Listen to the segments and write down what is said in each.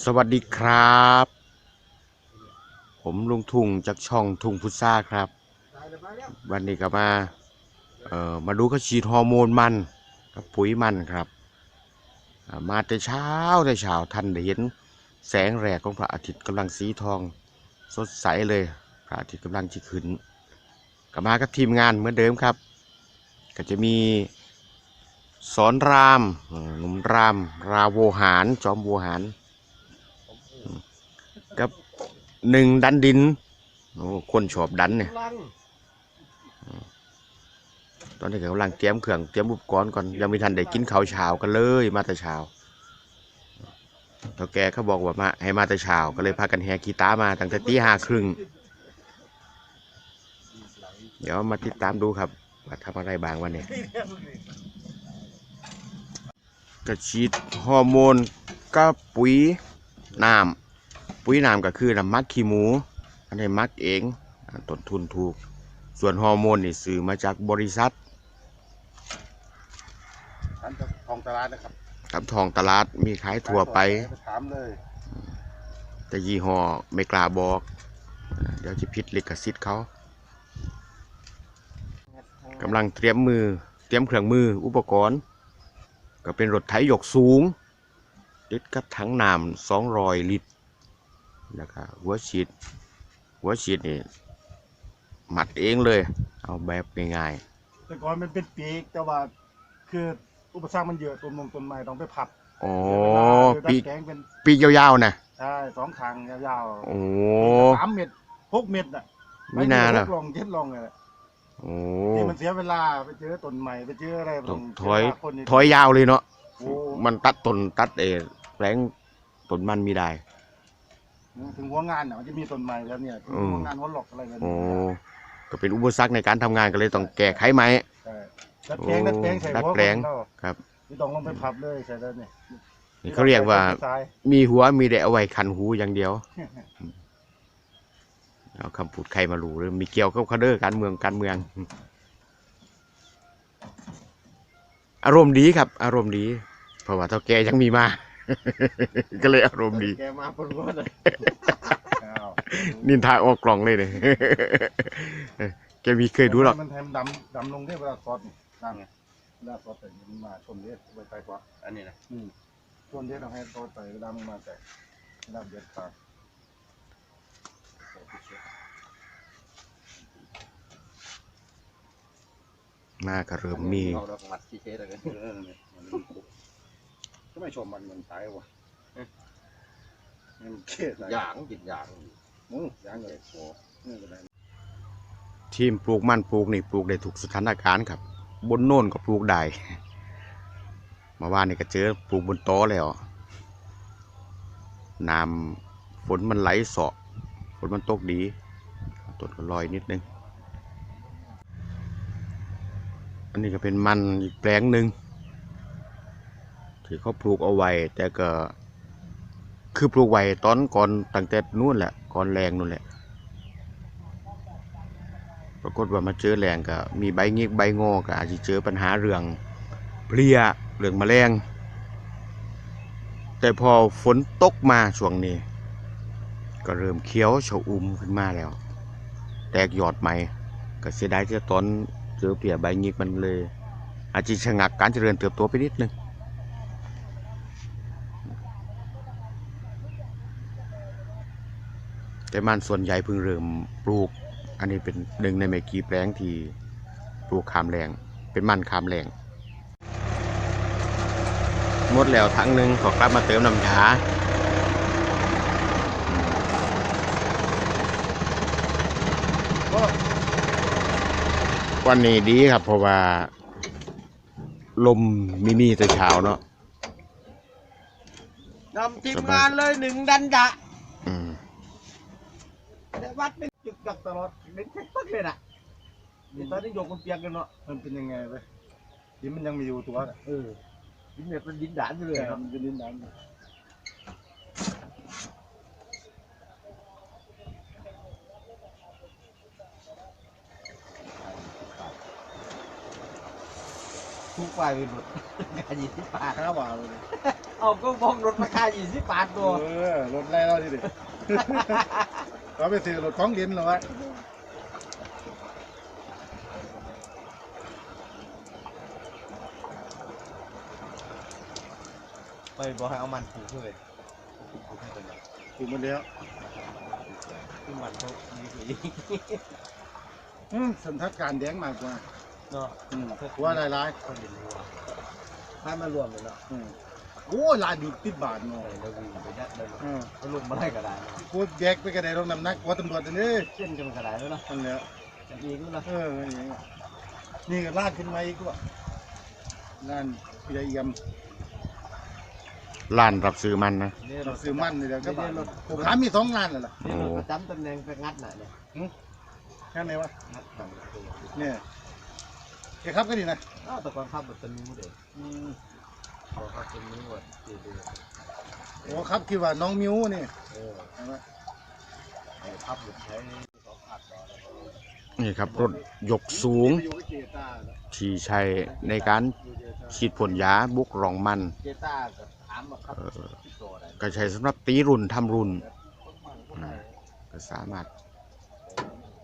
สวัสดีครับ ผมลุงทุ่งจากช่องทุ่งพุทราครับ วันนี้ก็มาเอ่อมาดูเขาฉีดฮอร์โมนมันกับปุ๋ยมันครับ มาแต่เช้าแต่เช้าท่านได้เห็นแสงแรกของพระอาทิตย์กำลังสีทองสดใสเลย พระอาทิตย์กำลังจะขึ้นก็มากับทีมงานเหมือนเดิมครับ ก็จะมีสอนรามหนุ่มราม ราโวหาร จอมโวหาร กับหนึ่งดันดินโอ้คนชอบดันเนี่ยตอนนี้กำลังเตรียมเครื่องเตรียมอุปกรณ์ก่อนยังไม่ทันได้กินข้าวเช้ากันเลยมาแต่เช้าเท่าแกเขาบอกว่ามาให้มาแต่เช้าก็เลยพากันแฮกีตามาตั้งแต่ตีห้าครึ่งเดี๋ยวมาติดตามดูครับว่าทำอะไรบางวันนี้กระฉีดฮอร์โมนกับปุ๋ยน้ำ ปุ๋ยน้ำก็คือน้ำมักขี้หมู อันนี้มักเองอ่าต้นทุนถูก ส่วนฮอร์โมนนี่ซื้อมาจากบริษัทท่านทองตลาดนะครับตามทองตลาดมีขายทั่วไปถามเลยแต่ยี่ห้อไม่กล้าบอกอ่าเดี๋ยวจะผิดลิขสิทธิ์เขากำลังเตรียมมือ เตรียมเครื่องมืออุปกรณ์ ก็เป็นรถไถยกสูงติดกับถังน้ำสองรอยลิตร แล้วก็หัวฉีดหัวฉีดนี่หมัดเองเลย เอาแบบง่ายแต่ก่อนมันเป็นปีกแต่ว่าคืออุปสรรคมันเยอะต้นมงต้นไม้ต้องไปผัดๆอ๋อปีปีแกงเป็นปีกยาวๆนะใช่สองทางยาวโอ้ๆสามเม็ดหกเม็ดน่ะไม่นานหอะกลองเจ็ดลองเลยแหละโอ้ที่มันเสียเวลาไปเจอต้นใหม่ไปเจออะไรต้องเสีถอยเวลาคนนี่ถอยยาวเลยเนาะโอ้มันตัดต้นตัดเออแรงต้นมันมีได้ ถึงหัวงานน่ะมันจะมีต้นใหม่แล้วเนี่ยถึงอืมหัวงานหัวหลอกอะไรแบบโอ้นี้ก็เป็นอุปสรรคในการทำงานก็เลยต้องแก้ไขไหม ใช่ดัดแปลงดัดแปลงใส่ดัดหัวแปลง คนเราครับที่ต้องลงไปพับเลยใส่แล้วเนี่ยนี่เขาเรียกว่าทรายมีหัวมีแต่เอาไว้คันหูอย่างเดียว เอาคำพูดใครมารู้เลยมีเกี่ยวกับคาเดอร์การเมืองการเมือง อารมณ์ดีครับ อารมณ์ดี เพราะว่าเท่าแกยังมีมา ก็เลยอารมณ์ดี แกมาปนวัดเลยอ้าวนินทาออกกล่องเลยเนี่ยแกมีเคยดูหรอกมันแทมดำดำลงได้เวลาซอสนี่นั่นไงเวลาซอสแต่มันมาชนเด็ดไปไกลกว่าอันนี้นะอืมชนเด็ดเราให้ซอสใส่เวลามันมาแต่เวลาเด็ดปากมาก็เริ่มมีเราเรามัดที่เชสอะไรกันเออเนี่ยมัน ก็ไม่ชมมันมันตายวะมันเครียดอะไรอย่างกินอย่างอืมอย่างเลยโอ้นี่ก็ได้ทีมปลูกมันปลูกนี่ปลูกได้ถูกสถานการณ์ครับ บนโน่นก็ปลูกได้ มาว่านี่ก็เจอปลูกบนโต๊ะแล้วน้ำฝนมันไหลเสาะฝนมันตกดีต้นก็ลอยนิดนึง อันนี้ก็เป็นมันอีกแปลงหนึ่ง ที่เขาปลูกเอาไว้ แต่ก็ คือปลูกไว้ตอนก่อนตั้งแต่นู่นแหละก่อนแรงนู่นแหละ ปรากฏว่ามาเจอแรงก็มีใบงิกใบงอก็อาจจะเจอปัญหาเรื่องเพลียเรื่องแมลงแต่พอฝนตกมาช่วงนี้ ก็เริ่มเขียวชอุ่มขึ้นมาแล้ว แตกยอดใหม่ก็เสียดายที่ตอนเจอเปียใบงิกมันเลย อาจจะชะงักการเจริญเติบโตไปนิดนึง แต่มันส่วนใหญ่เพิ่งเริ่มปลูก อันนี้เป็นหนึ่งในไม่กี่แปลงที่ปลูกคามแรง เป็นมันคามแรงหมดแล้วทั้งหนึ่งขอกลับมาเติมน้ำยาวันนี้ดีครับเพราะว่า ลมมีมีแต่เช้าเนาะนำทีมงานเลยหนึ่งดันดะอืม แต่วัดเป็นจุดจักตลอดเป็นแค่ปักเลยนะนี่ตอนนี้โยกมันเปียกกันเนาะมันเป็นยังไงไปดินมันยังมีอยู่ตัวน่ะเออดินเนี่ยเป็นดินด่านอยู่เลยแต่ครับมันเป็นดินดำทุกไฟไปหมดงานยี่สิบบาทข้าวหวานเลยเอาก็มองรถราคา20บาทตัวเออรถไล่เราดิดิ เราไปซื้อรถของเล่นเหรอวะไปบอกให้เอามันผูกเลยผูกให้เป็นแบบถูกหมดแล้วที่มันเขาดีกว่าอีกอืมสันทัดการแดงมากกว่าเนาะอืมหัวหลายคนเห็นรัวถ้ามารวมเลยเนาะ ๆอืม โอ้ยลายดูติดบาทเนาะแล้ววิ่งไปยัดเลยอืมเขาลงมาได้ก็ได้กูแยกไปกระไดลงน้ำหนักกว่าตำรวจอันนี้เช่นกันก็ได้แล้วนะนั่นแหละจะเอีกแล้วนะเอออย่นี่ก็ลาดขึ้นมาอีกว่าล้านพี่เอี่ยมร้านรับซื้อมันนะนี่เรารถซื้อมันนี่แหละก็นี่รถผมถามมีสองงานเลยล่ะนี่รถประจำตำแหน่งไปงัดน่ะเนี่ยแค่ไหนวะงัดฝั่งตัวเนี่ยแกครับก็ดีนะอ้าวแต่ก่อนขับรถตะนิ้วเด็กอืม บอกขับตะนิ้วอะดีดีโอ้ครับคิดว่าน้องมิวนี่เออใช่ไหมไอ้ขับรถใช้สองอัดต่อแล้วนี่ครับรถยกสูงอยู่กับเจต้าแล้วที่ใช้ในการอยู่เจต้าฉีดพ่นยาบุกรองมัน เจต้าก็ถามว่าครับเออที่ตัวอะไรก็ใช้สำหรับตีรุ่นทำรุ่นต้องมันก็ได้ก็สามารถ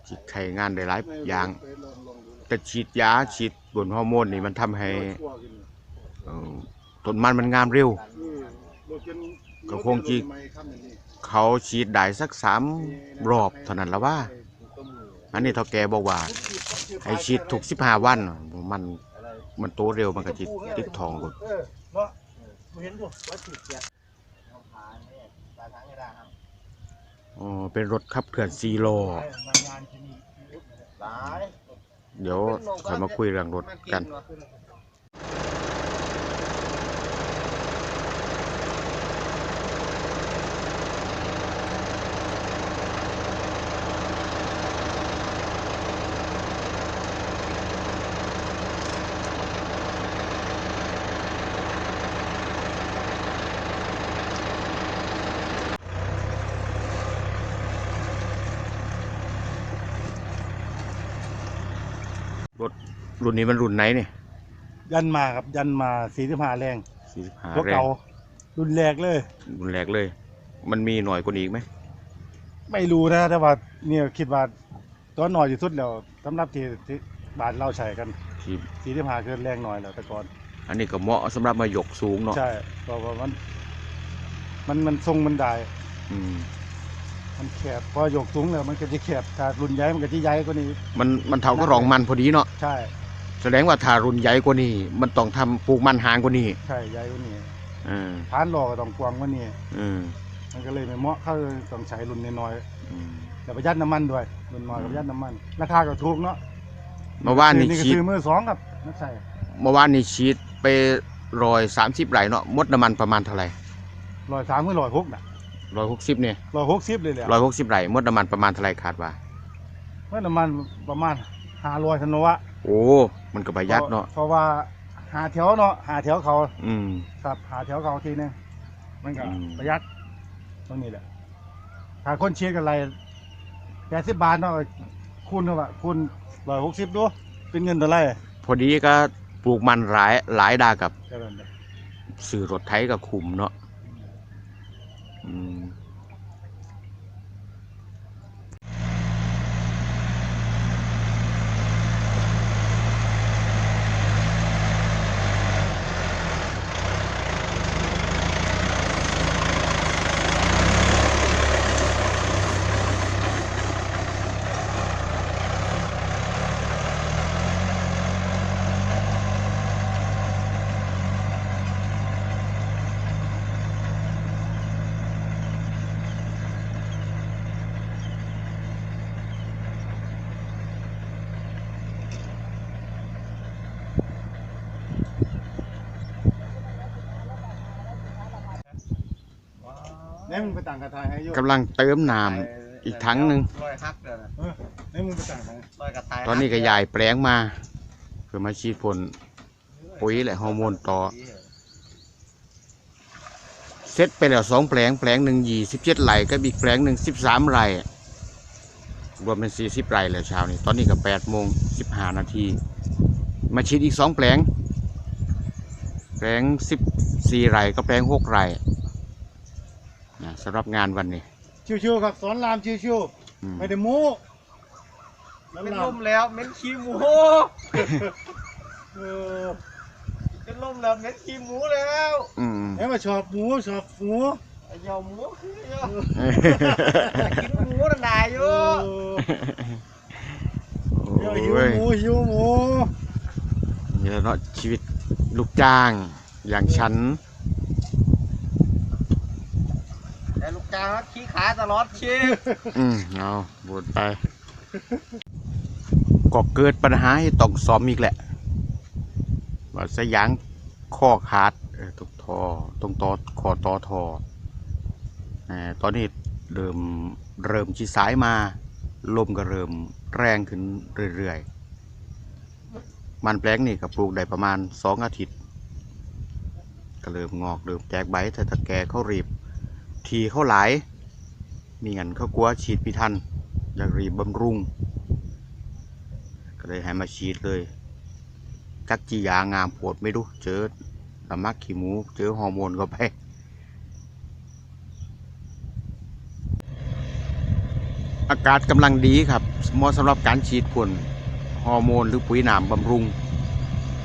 ฉีดไขงานได้หลายอย่างไปลองลองดูแต่ฉีดยาฉีดบนฮอร์โมนนี่มันทำให้คั่วกินเอ่อ ต้นมันมันงามเร็ว ก็คงจีรถใหม่ครับอย่างเขาฉีดได้สักสามรอบเท่านั้นแล้วว่า อันนี้เท่าแกบอกว่าให้ฉีดถูกสิบห้าวัน มันมันโตเร็วมันก็จิติดทองกุดอ๋อเป็นรถขับเคลื่อนซีโลอมางานที่ลายเดี๋ยวคอยมาคุยเรื่องรถกัน รถรุ่นนี้มันรุ่นไหนเนี่ยยันมาครับยันมาสี่สิบห้าแรงสี่สิบห้าตัวแรงเก่ารุ่นแรกเลย รุ่นแรกเลย มันมีหน่อยกว่านี้อีกไหมไม่รู้นะแต่ว่าเนี่ยคิดว่าตัวหน่อยที่สุดแล้วสำหรับที่ที่บ้านเราใช้กันที่สี่สิบห้าคือแรงหน่อยแล้วแต่ก่อน อันนี้ก็เหมาะสำหรับมายกสูงเนาะใช่เพราะว่ามัน มันมันทรงมันได้อืม มันแคบพอยกสูงแล้วมันก็จะแคบถ้ารุ่นใหญ่มันก็จะใหญ่กว่านี้ มันมันเท่ากับรองมันพอดีเนาะใช่แสดงว่าถ้ารุ่นใหญ่กว่านี้ มันต้องทำปลูกมันหางกว่านี้ใช่ใหญ่กว่านี้อ่าฐานหล่อก็ต้องกว้างกว่านี้อืมมันก็เลยไม่เหมาะเขาต้องใช้รุ่นน้อยอืมๆแต่ประหยัดน้ำมันด้วยรุ่นน้อยกับประหยัดน้ำมันราคาก็ถูกเนาะเมื่อวานนี่ก็ฉีดซื้อมือสองครับนักใส่เมื่อวานนี่ฉีดไปรอยสามสิบไหลเนาะหมดน้ำมันประมาณเท่าไหร่ ร้อยสามมือร้อยหกน่ะ ร้อยหกสิบเนี่ยร้อยหกสิบเลยแหละร้อยหกสิบไหลหมดน้ำมันประมาณเท่าไหร่คาดว่าเมื่อน้ำมันประมาณห้าร้อยธันวะโอ้ มันก็ประหยัดเนาะเพราะว่าหาแถวเนาะหาแถวเขา อืมครับหาแถวเขาทีนึงมันก็อืมประหยัดตรงนี้แหละถ้าคนเชียร์กันไรแปดสิบบาทเนาะคูณเท่าไหร่คูณร้อยหกสิบดูเป็นเงินเท่าไหร่พอดีก็ปลูกมันหลายหลายดากับแค่นั้นแหละสื่อรถไถกับคุมเนาะ อื เนี่ยมึงไปต่างกระทายให้โยกำลังเติมน้ำอีกถังหนึ่งรอยฮักเลยนะเนี่ยมึงไปต่างให้รอยกระต่ายตอนนี้ก็ยายแปลงมา เพื่อมาฉีดพ่นปุ๋ยและฮอร์โมนต่อเสร็จไปแล้วสองแปลงแปลงหนึ่งยี่สิบเจ็ดไหลก็อีกแปลงหนึ่งสิบสามไหลรวมเป็นสี่สิบไหลแล้วเช้านี้ ตอนนี้ก็แปดโมงสิบห้านาที มาฉีดอีกสองแปลง แปลงสิบสี่ไร่ก็แปลงหกไร่นะ สำหรับงานวันนี้ ชิวๆครับสอนรามชิวอืม ๆไม่ได้โม้สอนเป็นราลมมแล้วเหม็นขี้หมูเออเป็นลมแล้วเหม็นขี้หมูแล้วอืมแหมมาชอบหมูชอบหมูไอ้เหยาหมูคือเหยาอยากกินหมูนั่นได้อเอยู่อโอเดี๋ยวหิว้ยหมูหิวหมู นี่แหละเนาะชีวิตลูกจ้าง อย่างฉัน แต่ลูก จ้างขี้ขาตลอดชีพอืมเอาบนไป ก็เกิดปัญหาให้ต้องซ้อมอีกแหละว่าสยางข้อขาดตรงทอตรงตอคอตอทอตอนนี้เริ่มเริ่มชีสายมา ลมก็เริ่มแรงขึ้นเรื่อยๆ มันแปลงนี่ก็ปลูกได้ประมาณสองอาทิตย์ ก็เริ่มงอกเริ่มแตกใบแต่ตะแกเขารีบ ทีเขาหลาย มีเงินเขากลัวฉีดพิทันอยากรีบบำรุง ก็เลยให้มาฉีดเลยจักจียางามโผดไม่รู้ เจอสมักขี้หมู เจอฮอร์โมนเข้าไปอากาศกำลังดีครับเหมาะสำหรับการฉีดพ่นฮอร์โมนหรือปุ๋ยหนามบำรุง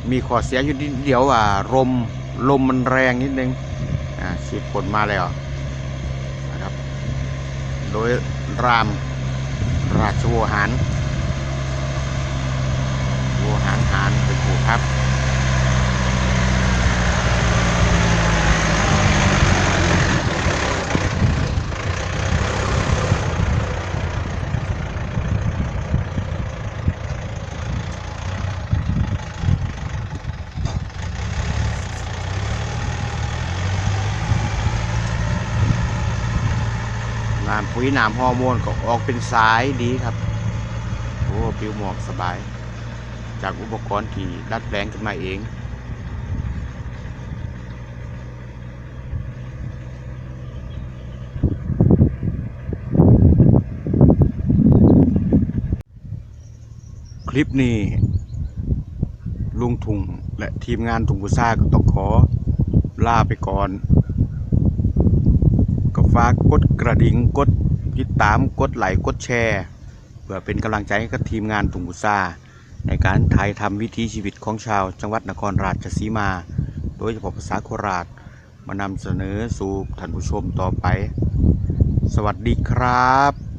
มีข้อเสียอยู่นิดเดียวว่าลมลมมันแรงนิดนึงอ่าฉีดพ่นมาแล้วนะครับ โดยรามราชวหารวหารหารเป็นผู้ครับ น้ำปุ๋ยน้ำฮอร์โมนก็ออกเป็นสายดีครับโอ้ปิวหมอกสบาย จากอุปกรณ์ที่ดัดแปลงขึ้นมาเองคลิปนี้ลุงทุงและทีมงานทุงกุซ่าก็ต้องขอลาไปก่อน ก็ฝากกดกระดิ่งกด ติดตามกดไลค์กดแชร์เพื่อเป็นกำลังใจให้กับทีมงานตุงบุซาในการถ่ายทำวิถีชีวิตของชาว จังหวัดนครราชสีมา โดยเฉพาะภาษาโคราชมานำเสนอสู่ท่านผู้ชมต่อไป สวัสดีครับ